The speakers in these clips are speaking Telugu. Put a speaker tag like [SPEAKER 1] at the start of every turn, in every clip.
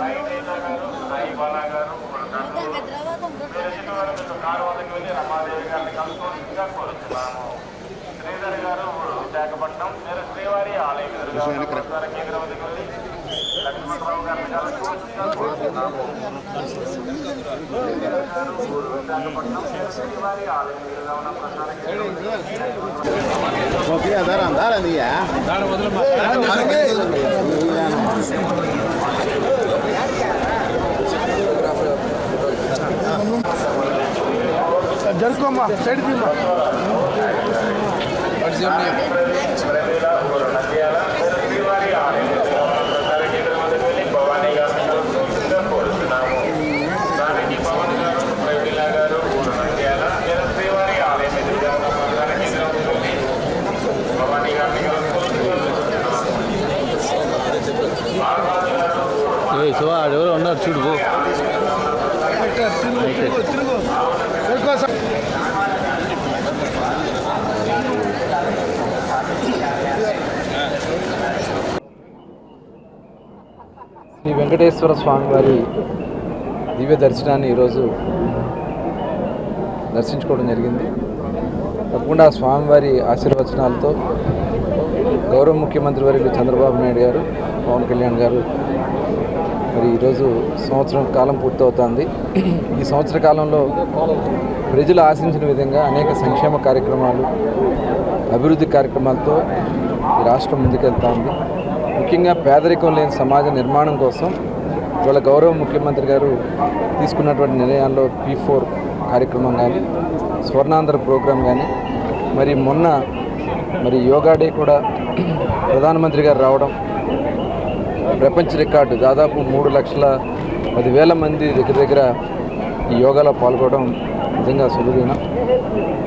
[SPEAKER 1] సాయినైనా గారు సాయి బాలా గారు మీరు కారువాదకి వెళ్ళి రమాదేవి గారిని కలుసుకోవడానికి కోరుతున్నాము శ్రీధర్ గారు విశాఖపట్నం మీరు శ్రీవారి ఆలయ కేంద్రానికి వెళ్ళి లక్ష్మణరావు గారిని కలుసుకోవడానికి కోరుతున్నాము విశాఖపట్నం మీరు శ్రీవారి ఆలయ కేంద్రంగా ఉన్న ప్రసారం దారం దారం దారం వదిలే గారు ఊరు
[SPEAKER 2] ఏ శివ ఎవరో ఉన్నారు చూడు.
[SPEAKER 3] జరుకో సార్
[SPEAKER 4] శ్రీ వెంకటేశ్వర స్వామి వారి దివ్య దర్శనాన్ని ఈరోజు దర్శించుకోవడం జరిగింది. తప్పకుండా స్వామివారి ఆశీర్వచనాలతో గౌరవ ముఖ్యమంత్రి వర్యులు చంద్రబాబు నాయుడు గారు పవన్ కళ్యాణ్ గారు మరి ఈరోజు సంవత్సరం కాలం పూర్తవుతోంది. ఈ సంవత్సర కాలంలో ప్రజలు ఆశించిన విధంగా అనేక సంక్షేమ కార్యక్రమాలు అభివృద్ధి కార్యక్రమాలతో ఈ రాష్ట్రం ముందుకెళ్తా ఉంది ముఖ్యంగా పేదరికం లేని సమాజ నిర్మాణం కోసం ఇవాళ గౌరవ ముఖ్యమంత్రి గారు తీసుకున్నటువంటి నిర్ణయాల్లో పీ ఫోర్ కార్యక్రమం కానీ స్వర్ణాంధ్ర ప్రోగ్రాం కానీ మరి మొన్న మరి యోగా డే కూడా ప్రధానమంత్రి గారు రావడం ప్రపంచ రికార్డు దాదాపు మూడు లక్షల పదివేల మంది దగ్గర దగ్గర ఈ యోగాలో పాల్గొనడం నిజంగా సులువైన?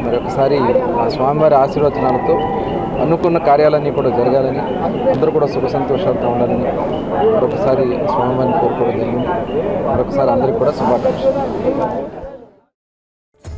[SPEAKER 4] మరి ఒకసారి ఆ స్వామివారి ఆశీర్వచనాలతో అనుకున్న కార్యాలన్నీ కూడా జరగాలని అందరూ కూడా సుఖ సంతోషాలతో ఉండాలని మరొకసారి స్వామివారిని కోరుకోవడం జరిగింది. మరొకసారి అందరికీ కూడా శుభాకాంక్షలు.